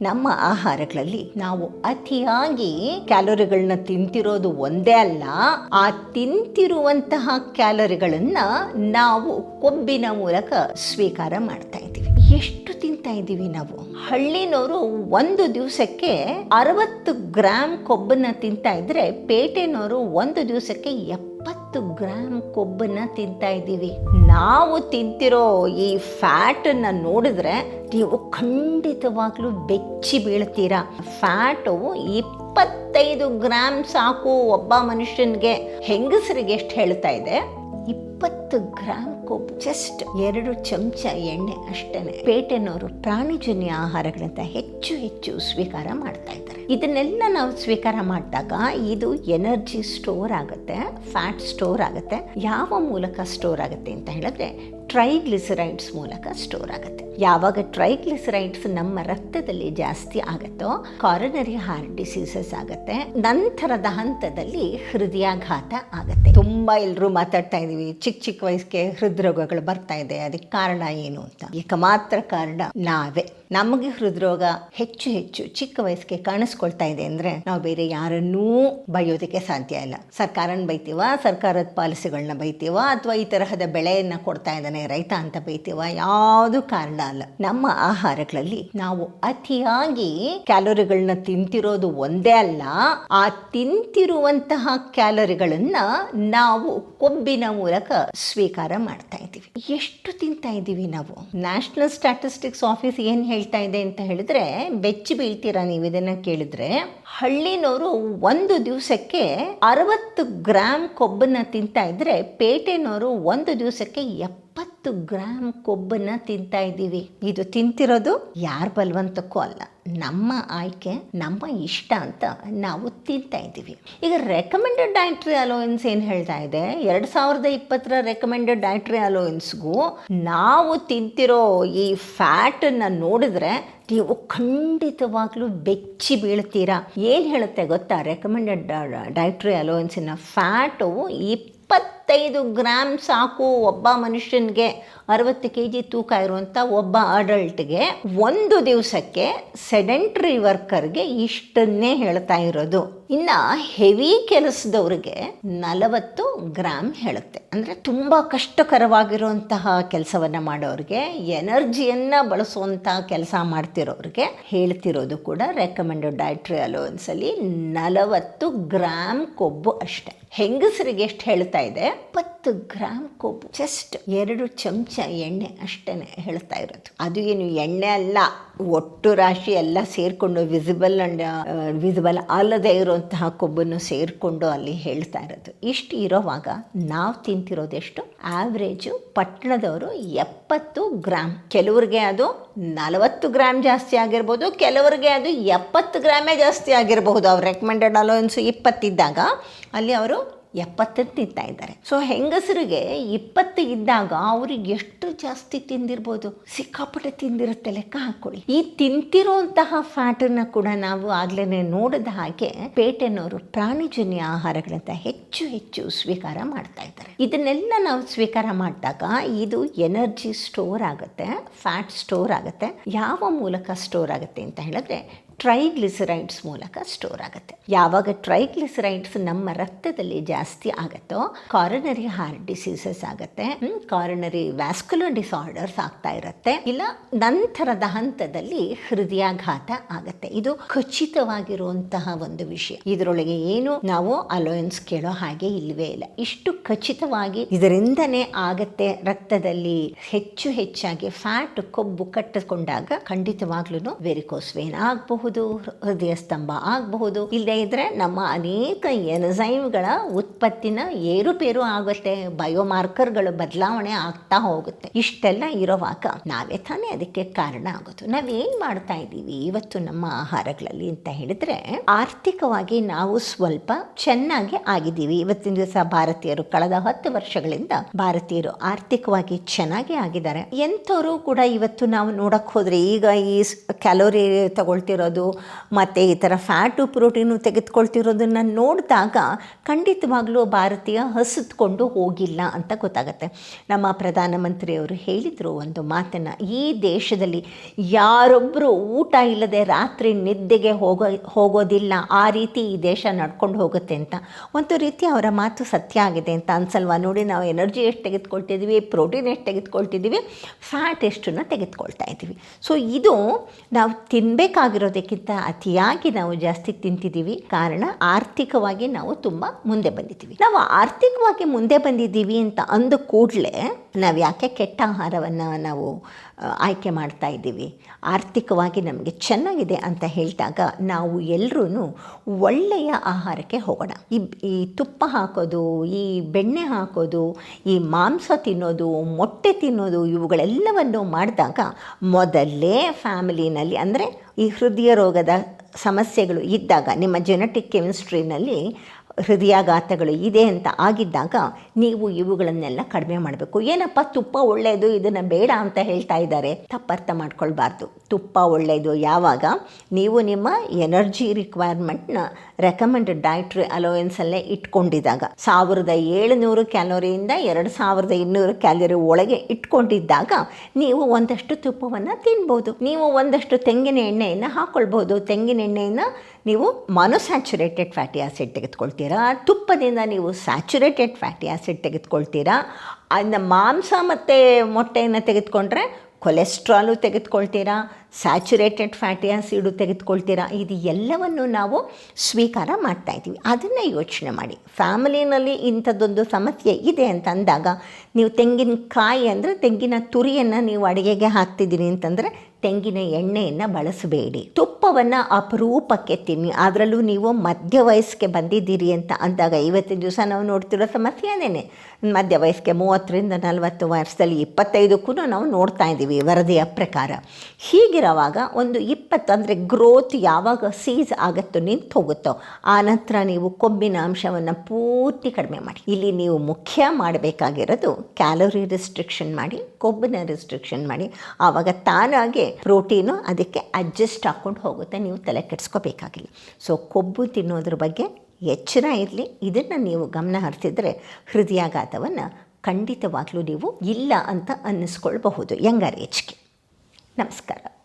ನಮ್ಮ ಆಹಾರಗಳಲ್ಲಿ ನಾವು ಅತಿಯಾಗಿ ಕ್ಯಾಲೋರಿಗಳನ್ನ ತಿಂತಿರೋದು ಒಂದೇ ಅಲ್ಲ, ಆ ತಿಂತಿರುವಂತಹ ಕ್ಯಾಲೋರಿಗಳನ್ನ ನಾವು ಕೊಬ್ಬಿನ ಮೂಲಕ ಸ್ವೀಕಾರ ಮಾಡ್ತಾ ಇದ್ದೀವಿ. ಎಷ್ಟು ತಿಂತಾ ಇದ್ದೀವಿ ನಾವು? ಹಳ್ಳಿನವರು ಒಂದು ದಿವಸಕ್ಕೆ ಅರವತ್ತು ಗ್ರಾಮ್ ಕೊಬ್ಬನ್ನ ತಿಂತಾ ಇದ್ರೆ ಪೇಟೆನವರು ಒಂದು ದಿವಸಕ್ಕೆ ಎಪ್ಪತ್ತು ಗ್ರಾಮ್ ಕೊಬ್ಬನ್ನ ತಿಂತಾ ಇದ್ದೀವಿ. ನಾವು ತಿಂತಿರೋ ಈ ಫ್ಯಾಟನ್ನು ನೋಡಿದ್ರೆ ನೀವು ಖಂಡಿತವಾಗ್ಲೂ ಬೆಚ್ಚಿ ಬೀಳ್ತೀರಾ. ಫ್ಯಾಟು ಇಪ್ಪತ್ತೈದು ಗ್ರಾಮ್ ಸಾಕು ಒಬ್ಬ ಮನುಷ್ಯನಿಗೆ. ಹೆಂಗಸರಿಗೆ ಎಷ್ಟು ಹೇಳ್ತಾ ಇದೆ? ಇಪ್ಪತ್ತು ಗ್ರಾಮ್ ಕೊಬ್ಬು, ಜಸ್ಟ್ ಎರಡು ಚಮಚ ಎಣ್ಣೆ ಅಷ್ಟೇ ಪೇಟೆನವರು ಪ್ರಾಣಿಜನ್ಯ ಆಹಾರಗಳಂತ ಹೆಚ್ಚು ಹೆಚ್ಚು ಸ್ವೀಕಾರ ಮಾಡ್ತಾ ಇದ್ದಾರೆ. ಇದನ್ನೆಲ್ಲ ನಾವು ಸ್ವೀಕಾರ ಮಾಡಿದಾಗ ಇದು ಎನರ್ಜಿ ಸ್ಟೋರ್ ಆಗುತ್ತೆ, ಫ್ಯಾಟ್ ಸ್ಟೋರ್ ಆಗುತ್ತೆ, ಯಾವ ಮೂಲಕ ಸ್ಟೋರ್ ಆಗುತ್ತೆ ಅಂತ ಹೇಳಿದ್ರೆ ಟ್ರೈಗ್ಲಿಸರೈಡ್ಸ್ ಮೂಲಕ ಸ್ಟೋರ್ ಆಗುತ್ತೆ. ಯಾವಾಗ ಟ್ರೈಗ್ಲಿಸರೈಡ್ಸ್ ನಮ್ಮ ರಕ್ತದಲ್ಲಿ ಜಾಸ್ತಿ ಆಗುತ್ತೋ ಕಾರನರಿ ಹಾರ್ಟ್ ಡಿಸೀಸಸ್ ಆಗುತ್ತೆ. ನಂತರದ ಹಂತದಲ್ಲಿ ಹೃದಯಾಘಾತ ಆಗುತ್ತೆ. ತುಂಬಾ ಎಲ್ಲರೂ ಮಾತಾಡ್ತಾ ಇದೀವಿ ಚಿಕ್ಕ ಚಿಕ್ಕ ವಯಸ್ಸಿಗೆ ಹೃದ್ರೋಗಗಳು ಬರ್ತಾ ಇದೆ. ಅದಕ್ಕೆ ಕಾರಣ ಏನು ಅಂತ. ಏಕಮಾತ್ರ ಕಾರಣ ನಾವೇ. ನಮಗೆ ಹೃದ್ರೋಗ ಹೆಚ್ಚು ಹೆಚ್ಚು ಚಿಕ್ಕ ವಯಸ್ಸಿಗೆ ಕಾಣಿಸ್ಕೊಳ್ತಾ ಇದೆ ಅಂದ್ರೆ ನಾವು ಬೇರೆ ಯಾರನ್ನೂ ಬೈಯೋದಕ್ಕೆ ಸಾಧ್ಯ ಇಲ್ಲ. ಸರ್ಕಾರನ ಬೈತೀವ, ಸರ್ಕಾರದ ಪಾಲಿಸಿಗಳನ್ನ ಬೈತೀವ, ಅಥವಾ ಈ ತರಹದ ಬೆಳೆಯನ್ನ ಕೊಡ್ತಾ ಇದ್ದಾನೆ ರೈತ ಅಂತ ಬೈತೀವ? ಯಾವುದು ಕಾರಣ ಅಲ್ಲ. ನಮ್ಮ ಆಹಾರಗಳಲ್ಲಿ ನಾವು ಅತಿಯಾಗಿ ಕ್ಯಾಲೋರಿಗಳನ್ನ ತಿಂತಿರೋದು ಒಂದೇ ಅಲ್ಲ. ಆ ತಿಂತಿರುವಂತಹ ಕ್ಯಾಲೋರಿಗಳನ್ನ ನಾವು ಕೊಬ್ಬಿನ ಮೂಲಕ ಸ್ವೀಕಾರ ಮಾಡ್ತಾ ಇದ್ದೀವಿ. ಎಷ್ಟು ತಿಂತಾ ಇದ್ದೀವಿ ನಾವು? ನ್ಯಾಷನಲ್ ಸ್ಟ್ಯಾಟಿಸ್ಟಿಕ್ಸ್ ಆಫೀಸ್ ಏನ್ ಹೇಳ್ತಾ ಇದೆ ಅಂತ ಹೇಳಿದ್ರೆ, ಬೆಚ್ಚಿ ಬೀಳ್ತೀರಾ ನೀವು ಇದನ್ನ ಕೇಳಿದ್ರೆ ಹಳ್ಳಿನವರು ಒಂದು ದಿವಸಕ್ಕೆ ಅರವತ್ತು ಗ್ರಾಮ್ ಕೊಬ್ಬನ್ನ ತಿಂತಾ ಇದ್ರೆ ಪೇಟೆನವರು ಒಂದು ದಿವಸಕ್ಕೆ ಎಪ್ಪತ್ತು ಗ್ರಾಮ್ ಕೊಬ್ಬನ್ನು ತಿಂತಾ ಇದ್ದೀವಿ. ಇದು ತಿಂತಿರೋದು ಯಾರ ಬಲವಂತಕ್ಕೂ ಅಲ್ಲ. ನಮ್ಮ ಆಯ್ಕೆ, ನಮ್ಮ ಇಷ್ಟ ಅಂತ ನಾವು ತಿಂತಾ ಇದ್ದೀವಿ. ಈಗ ರೆಕಮೆಂಡೆಡ್ ಡಯಟ್ರಿ ಅಲೋಯನ್ಸ್ ಏನು ಹೇಳ್ತಾ ಇದೆ? ಎರಡು ಸಾವಿರದ ಇಪ್ಪತ್ತರ ರೆಕಮೆಂಡೆಡ್ ಡಯಟ್ರಿ ಅಲೋಯನ್ಸ್ಗೂ ನಾವು ತಿಂತಿರೋ ಈ ಫ್ಯಾಟನ್ನು ನೋಡಿದ್ರೆ ನೀವು ಖಂಡಿತವಾಗ್ಲೂ ಬೆಚ್ಚಿ ಬೀಳ್ತೀರಾ. ಏನು ಹೇಳುತ್ತೆ ಗೊತ್ತಾ? ರೆಕಮೆಂಡೆಡ್ ಡೈಟ್ರಿ ಫ್ಯಾಟ್ ಫ್ಯಾಟು ಇಪ್ಪತ್ತೈದು ಗ್ರಾಮ್ ಸಾಕು ಒಬ್ಬ ಮನುಷ್ಯನಿಗೆ ಅರವತ್ತು ಕೆ ಜಿ ತೂಕ ಇರುವಂಥ ಒಬ್ಬ ಅಡಲ್ಟ್ಗೆ ಒಂದು ದಿವಸಕ್ಕೆ ಸೆಡೆಂಟ್ರಿ ವರ್ಕರ್ಗೆ ಇಷ್ಟನ್ನೇ ಹೇಳ್ತಾ ಇರೋದು. ಇನ್ನು ಹೆವಿ ಕೆಲಸದವ್ರಿಗೆ ನಲವತ್ತು ಗ್ರಾಮ್ ಹೇಳುತ್ತೆ. ಅಂದರೆ ತುಂಬ ಕಷ್ಟಕರವಾಗಿರುವಂತಹ ಕೆಲಸವನ್ನು ಮಾಡೋರಿಗೆ, ಎನರ್ಜಿಯನ್ನು ಬಳಸುವಂಥ ಕೆಲಸ ಮಾಡ್ತಿರೋರಿಗೆ ಹೇಳ್ತಿರೋದು ಕೂಡ ರೆಕಮೆಂಡೆಡ್ ಡಯಟ್ರಿ ಅಲೋನ್ಸಲ್ಲಿ ನಲವತ್ತು ಗ್ರಾಮ್ ಕೊಬ್ಬು ಅಷ್ಟೆ. ಹೆಂಗಸರಿಗೆ ಎಷ್ಟು ಹೇಳ್ತಾ ಇದೆ? ಇಪ್ಪತ್ತು ಗ್ರಾಮ್ ಕೊಬ್ಬು. ಜಸ್ಟ್ ಎರಡು ಚಮಚ ಎಣ್ಣೆ ಅಷ್ಟೇ ಹೇಳ್ತಾ ಇರೋದು. ಅದು ಏನು ಎಣ್ಣೆ ಅಲ್ಲ, ಒಟ್ಟು ರಾಶಿ ಎಲ್ಲ ಸೇರಿಕೊಂಡು ವಿಸಿಬಲ್ ಅಂಡ್ ವಿಸಿಬಲ್ ಅಲ್ಲದೆ ಇರುವಂತಹ ಕೊಬ್ಬನ್ನು ಸೇರಿಕೊಂಡು ಅಲ್ಲಿ ಹೇಳ್ತಾ ಇರೋದು. ಇಷ್ಟು ಇರೋವಾಗ ನಾವು ತಿಂತಿರೋದೆಷ್ಟು ಆವ್ರೇಜು ಪಟ್ಟಣದವರು ಎಪ್ಪತ್ತು ಗ್ರಾಮ್ ಕೆಲವ್ರಿಗೆ ಅದು ನಲವತ್ತು ಗ್ರಾಮ್ ಜಾಸ್ತಿ ಆಗಿರ್ಬೋದು, ಕೆಲವರಿಗೆ ಅದು ಎಪ್ಪತ್ತು ಗ್ರಾಮೇ ಜಾಸ್ತಿ ಆಗಿರಬಹುದು ಅವ್ರು ರೆಕಮೆಂಡೆಡ್ ಅಲೋನ್ಸು ಇಪ್ಪತ್ತಿದ್ದಾಗ ಅಲ್ಲಿ ಅವರು ಎಪ್ಪತ್ತು ತಿಂತಾ ಇದ್ದಾರೆ. ಸೊ ಹೆಂಗಸರಿಗೆ ಇಪ್ಪತ್ತು ಇದ್ದಾಗ ಅವ್ರಿಗೆ ಎಷ್ಟು ಜಾಸ್ತಿ ತಿಂದಿರ್ಬೋದು? ಸಿಕ್ಕಾಪಟ್ಟೆ ತಿಂದಿರುತ್ತೆ ಲೆಕ್ಕ ಹಾಕೊಳ್ಳಿ ಈ ತಿಂತಿರುವಂತಹ ಫ್ಯಾಟನ್ನು ಕೂಡ ನಾವು ಆಗ್ಲೇ ನೋಡಿದ ಹಾಗೆ ಪೇಟೆನವರು ಪ್ರಾಣಿಜನ್ಯ ಆಹಾರಗಳಂತ ಹೆಚ್ಚು ಹೆಚ್ಚು ಸ್ವೀಕಾರ ಮಾಡ್ತಾ ಇದ್ದಾರೆ. ಇದನ್ನೆಲ್ಲ ನಾವು ಸ್ವೀಕಾರ ಮಾಡಿದಾಗ ಇದು ಎನರ್ಜಿ ಸ್ಟೋರ್ ಆಗುತ್ತೆ, ಫ್ಯಾಟ್ ಸ್ಟೋರ್ ಆಗುತ್ತೆ, ಯಾವ ಮೂಲಕ ಸ್ಟೋರ್ ಆಗುತ್ತೆ ಅಂತ ಹೇಳಿದ್ರೆ ಟ್ರೈಗ್ಲಿಸರೈಡ್ಸ್ ಮೂಲಕ ಸ್ಟೋರ್ ಆಗುತ್ತೆ. ಯಾವಾಗ ಟ್ರೈಗ್ಲಿಸರೈಡ್ಸ್ ನಮ್ಮ ರಕ್ತದಲ್ಲಿ ಜಾಸ್ತಿ ಆಗುತ್ತೋ ಕಾರನರಿ ಹಾರ್ಟ್ ಡಿಸೀಸಸ್ ಆಗುತ್ತೆ ಕಾರನರಿ ವ್ಯಾಸ್ಕುಲರ್ ಡಿಸಾರ್ಡರ್ಸ್ ಆಗ್ತಾ ಇರುತ್ತೆ, ಇಲ್ಲ ನಂತರದ ಹಂತದಲ್ಲಿ ಹೃದಯಾಘಾತ ಆಗುತ್ತೆ. ಇದು ಖಚಿತವಾಗಿರುವಂತಹ ಒಂದು ವಿಷಯ. ಇದರೊಳಗೆ ಏನು ನಾವು ಅಲೋಯನ್ಸ್ ಕೇಳೋ ಹಾಗೆ ಇಲ್ವೇ ಇಲ್ಲ. ಇಷ್ಟು ಖಚಿತವಾಗಿ ಇದರಿಂದನೇ ಆಗತ್ತೆ ರಕ್ತದಲ್ಲಿ ಹೆಚ್ಚು ಹೆಚ್ಚಾಗಿ ಫ್ಯಾಟ್ ಕೊಬ್ಬು ಕಟ್ಟಿಕೊಂಡಾಗ ಖಂಡಿತವಾಗ್ಲೂ ವೆರಿಕೋಸ್ ವೇನ್ ಆಗಬಹುದು ಹೃದಯ ಸ್ತಂಭ ಆಗಬಹುದು. ಇಲ್ಲದೆ ಇದ್ರೆ ನಮ್ಮ ಅನೇಕ ಎನಸೈಮ್ಗಳ ಉತ್ಪತ್ತಿನ ಏರುಪೇರು ಆಗುತ್ತೆ, ಬಯೋಮಾರ್ಕರ್ಗಳು ಬದಲಾವಣೆ ಆಗ್ತಾ ಹೋಗುತ್ತೆ. ಇಷ್ಟೆಲ್ಲ ಇರೋವಾಗ ನಾವೇ ತಾನೇ ಅದಕ್ಕೆ ಕಾರಣ ಆಗೋದು. ನಾವೇನ್ ಮಾಡ್ತಾ ಇದ್ದೀವಿ ಇವತ್ತು ನಮ್ಮ ಆಹಾರಗಳಲ್ಲಿ ಅಂತ ಹೇಳಿದ್ರೆ, ಆರ್ಥಿಕವಾಗಿ ನಾವು ಸ್ವಲ್ಪ ಚೆನ್ನಾಗಿ ಆಗಿದ್ದೀವಿ. ಇವತ್ತಿನ ದಿವಸ ಭಾರತೀಯರು ಕಳೆದ ಹತ್ತು ವರ್ಷಗಳಿಂದ ಭಾರತೀಯರು ಆರ್ಥಿಕವಾಗಿ ಚೆನ್ನಾಗಿ ಆಗಿದ್ದಾರೆ. ಎಂಥವರು ಕೂಡ ಇವತ್ತು ನಾವು ನೋಡಕ್ ಹೋದ್ರೆ ಈಗ ಈ ಕ್ಯಾಲೋರಿ ತಗೊಳ್ತಿರೋದು ಮತ್ತು ಈ ಥರ ಫ್ಯಾಟು ಪ್ರೋಟೀನು ತೆಗೆದುಕೊಳ್ತಿರೋದನ್ನು ನೋಡಿದಾಗ ಖಂಡಿತವಾಗಲೂ ಭಾರತೀಯ ಹಸಿದ್ಕೊಂಡು ಹೋಗಿಲ್ಲ ಅಂತ ಗೊತ್ತಾಗುತ್ತೆ. ನಮ್ಮ ಪ್ರಧಾನಮಂತ್ರಿಯವರು ಹೇಳಿದರು ಒಂದು ಮಾತನ್ನು, ಈ ದೇಶದಲ್ಲಿ ಯಾರೊಬ್ಬರು ಊಟ ಇಲ್ಲದೆ ರಾತ್ರಿ ನಿದ್ದೆಗೆ ಹೋಗೋ, ಹೋಗೋದಿಲ್ಲ, ಆ ರೀತಿ ಈ ದೇಶ ನಡ್ಕೊಂಡು ಹೋಗುತ್ತೆ ಅಂತ. ಒಂದು ರೀತಿ ಅವರ ಮಾತು ಸತ್ಯ ಆಗಿದೆ ಅಂತ ಅನ್ಸಲ್ವಾ? ನೋಡಿ, ನಾವು ಎನರ್ಜಿ ಎಷ್ಟು ತೆಗೆದುಕೊಳ್ತಿದ್ದೀವಿ ಪ್ರೋಟೀನ್ ಎಷ್ಟು ತೆಗೆದುಕೊಳ್ತಿದ್ದೀವಿ ಫ್ಯಾಟ್ ಎಷ್ಟನ್ನು ತೆಗೆದುಕೊಳ್ತಾ ಇದ್ದೀವಿ ಸೊ ಇದು ನಾವು ತಿನ್ನಬೇಕಾಗಿರೋದಕ್ಕಿಂತ ಅತಿಯಾಗಿ ನಾವು ಜಾಸ್ತಿ ತಿಂತಿದ್ದೀವಿ. ಕಾರಣ ಆರ್ಥಿಕವಾಗಿ ನಾವು ತುಂಬ ಮುಂದೆ ಬಂದಿದ್ದೀವಿ. ನಾವು ಆರ್ಥಿಕವಾಗಿ ಮುಂದೆ ಬಂದಿದ್ದೀವಿ ಅಂತ ಅಂದ ಕೂಡಲೇ ನಾವು ಯಾಕೆ ಕೆಟ್ಟ ಆಹಾರವನ್ನು ನಾವು ಆಯ್ಕೆ ಮಾಡ್ತಾ ಇದ್ದೀವಿ? ಆರ್ಥಿಕವಾಗಿ ನಮಗೆ ಚೆನ್ನಾಗಿದೆ ಅಂತ ಹೇಳಿದಾಗ ನಾವು ಎಲ್ಲರೂ ಒಳ್ಳೆಯ ಆಹಾರಕ್ಕೆ ಹೋಗೋಣ. ಈ ಈ ತುಪ್ಪ ಹಾಕೋದು, ಈ ಬೆಣ್ಣೆ ಹಾಕೋದು, ಈ ಮಾಂಸ ತಿನ್ನೋದು, ಮೊಟ್ಟೆ ತಿನ್ನೋದು, ಇವುಗಳೆಲ್ಲವನ್ನು ಮಾಡಿದಾಗ ಮೊದಲೇ ಫ್ಯಾಮಿಲಿನಲ್ಲಿ ಅಂದರೆ ಈ ಹೃದಯ ರೋಗದ ಸಮಸ್ಯೆಗಳು ಇದ್ದಾಗ ನಿಮ್ಮ ಜೆನೆಟಿಕ್ ಕೆಮಿಸ್ಟ್ರಿನಲ್ಲಿ ಹೃದಯಾಘಾತಗಳು ಇದೆ ಅಂತ ಆಗಿದ್ದಾಗ ನೀವು ಇವುಗಳನ್ನೆಲ್ಲ ಕಡಿಮೆ ಮಾಡಬೇಕು. ಏನಪ್ಪ ತುಪ್ಪ ಒಳ್ಳೆಯದು, ಇದನ್ನು ಬೇಡ ಅಂತ ಹೇಳ್ತಾ ಇದ್ದಾರೆ. ತಪ್ಪರ್ಥ ಮಾಡ್ಕೊಳ್ಬಾರ್ದು. ತುಪ್ಪ ಒಳ್ಳೆಯದು ಯಾವಾಗ? ನೀವು ನಿಮ್ಮ ಎನರ್ಜಿ ರಿಕ್ವೈರ್ಮೆಂಟ್ನ ರೆಕಮೆಂಡೆಡ್ ಡಯಟ್ರಿ ಅಲೋಯನ್ಸಲ್ಲೇ ಇಟ್ಕೊಂಡಿದ್ದಾಗ. ಸಾವಿರದ ಏಳುನೂರು ಕ್ಯಾಲೋರಿಯಿಂದ ಎರಡು ಸಾವಿರದ ಇನ್ನೂರು ಕ್ಯಾಲೋರಿ ಒಳಗೆ ಇಟ್ಕೊಂಡಿದ್ದಾಗ ನೀವು ಒಂದಷ್ಟು ತುಪ್ಪವನ್ನು ತಿನ್ಬೋದು. ನೀವು ಒಂದಷ್ಟು ತೆಂಗಿನ ಎಣ್ಣೆಯನ್ನು ಹಾಕ್ಕೊಳ್ಬೋದು ತೆಂಗಿನ ಎಣ್ಣೆಯನ್ನು ನೀವು ಮನೋಸ್ಯಾಚುರೇಟೆಡ್ ಫ್ಯಾಟಿ ಆಸಿಡ್ ತೆಗೆದುಕೊಳ್ತೀರಾ? ತುಪ್ಪದಿಂದ ನೀವು ಸ್ಯಾಚುರೇಟೆಡ್ ಫ್ಯಾಟಿ ಆಸಿಡ್ ತೆಗೆದುಕೊಳ್ತೀರಾ? ಅದನ್ನ ಮಾಂಸ ಮತ್ತು ಮೊಟ್ಟೆಯನ್ನು ತೆಗೆದುಕೊಂಡ್ರೆ ಕೊಲೆಸ್ಟ್ರಾಲು ತೆಗೆದುಕೊಳ್ತೀರಾ? ಸ್ಯಾಚುರೇಟೆಡ್ ಫ್ಯಾಟಿ ಆ್ಯಸಿಡು ತೆಗೆದುಕೊಳ್ತೀರಾ? ಇದು ಎಲ್ಲವನ್ನು ನಾವು ಸ್ವೀಕಾರ ಮಾಡ್ತಾ ಇದ್ದೀವಿ. ಅದನ್ನು ಯೋಚನೆ ಮಾಡಿ. ಫ್ಯಾಮಿಲಿನಲ್ಲಿ ಇಂಥದ್ದೊಂದು ಸಮಸ್ಯೆ ಇದೆ ಅಂತ ಅಂದಾಗ ನೀವು ತೆಂಗಿನಕಾಯಿ ಅಂದರೆ ತೆಂಗಿನ ತುರಿಯನ್ನು ನೀವು ಅಡುಗೆಗೆ ಹಾಕ್ತಿದ್ದೀರಿ ಅಂತಂದರೆ ತೆಂಗಿನ ಎಣ್ಣೆಯನ್ನು ಬಳಸಬೇಡಿ. ತುಪ್ಪವನ್ನು ಅಪರೂಪಕ್ಕೆ ತಿನ್ನಿ. ಅದರಲ್ಲೂ ನೀವು ಮಧ್ಯ ವಯಸ್ಸಿಗೆ ಬಂದಿದ್ದೀರಿ ಅಂತ ಅಂದಾಗ ಇವತ್ತಿನ ದಿವಸ ನಾವು ನೋಡ್ತಿರೋ ಸಮಸ್ಯೆ ಅದೇನೆ. ಮಧ್ಯ ವಯಸ್ಸಿಗೆ ಮೂವತ್ತರಿಂದ ನಲವತ್ತು ವರ್ಷದಲ್ಲಿ ಇಪ್ಪತ್ತೈದಕ್ಕೂ ನಾವು ನೋಡ್ತಾ ಇದ್ದೀವಿ ವರದಿಯ ಪ್ರಕಾರ. ಹೀಗಿರುವಾಗ ಒಂದು ಇಪ್ಪತ್ತು ಅಂದರೆ ಗ್ರೋತ್ ಯಾವಾಗ ಸೀಸ್ ಆಗುತ್ತೋ ನಿಂತು ಹೋಗುತ್ತೋ ಆನಂತರ ನೀವು ಕೊಬ್ಬಿನ ಅಂಶವನ್ನು ಪೂರ್ತಿ ಕಡಿಮೆ ಮಾಡಿ. ಇಲ್ಲಿ ನೀವು ಮುಖ್ಯ ಮಾಡಬೇಕಾಗಿರೋದು ಕ್ಯಾಲೋರಿ ರಿಸ್ಟ್ರಿಕ್ಷನ್ ಮಾಡಿ, ಕೊಬ್ಬಿನ ರಿಸ್ಟ್ರಿಕ್ಷನ್ ಮಾಡಿ. ಆವಾಗ ತಾನಾಗೆ ಪ್ರೋಟೀನು ಅದಕ್ಕೆ ಅಡ್ಜಸ್ಟ್ ಹಾಕ್ಕೊಂಡು ಹೋಗುತ್ತೆ. ನೀವು ತಲೆ ಕೆಡಿಸ್ಕೋಬೇಕಾಗಿಲ್ಲ. ಸೊ ಕೊಬ್ಬು ತಿನ್ನೋದ್ರ ಬಗ್ಗೆ ಎಚ್ಚರ ಇರಲಿ. ಇದನ್ನು ನೀವು ಗಮನ ಹರಿಸಿದರೆ ಹೃದಯಾಘಾತವನ್ನು ಖಂಡಿತವಾಗ್ಲೂ ನೀವು ಇಲ್ಲ ಅಂತ ಅನ್ನಿಸ್ಕೊಳ್ಬಹುದು. ಯಂಗರ್ ಏಜ್ಗೆ ನಮಸ್ಕಾರ.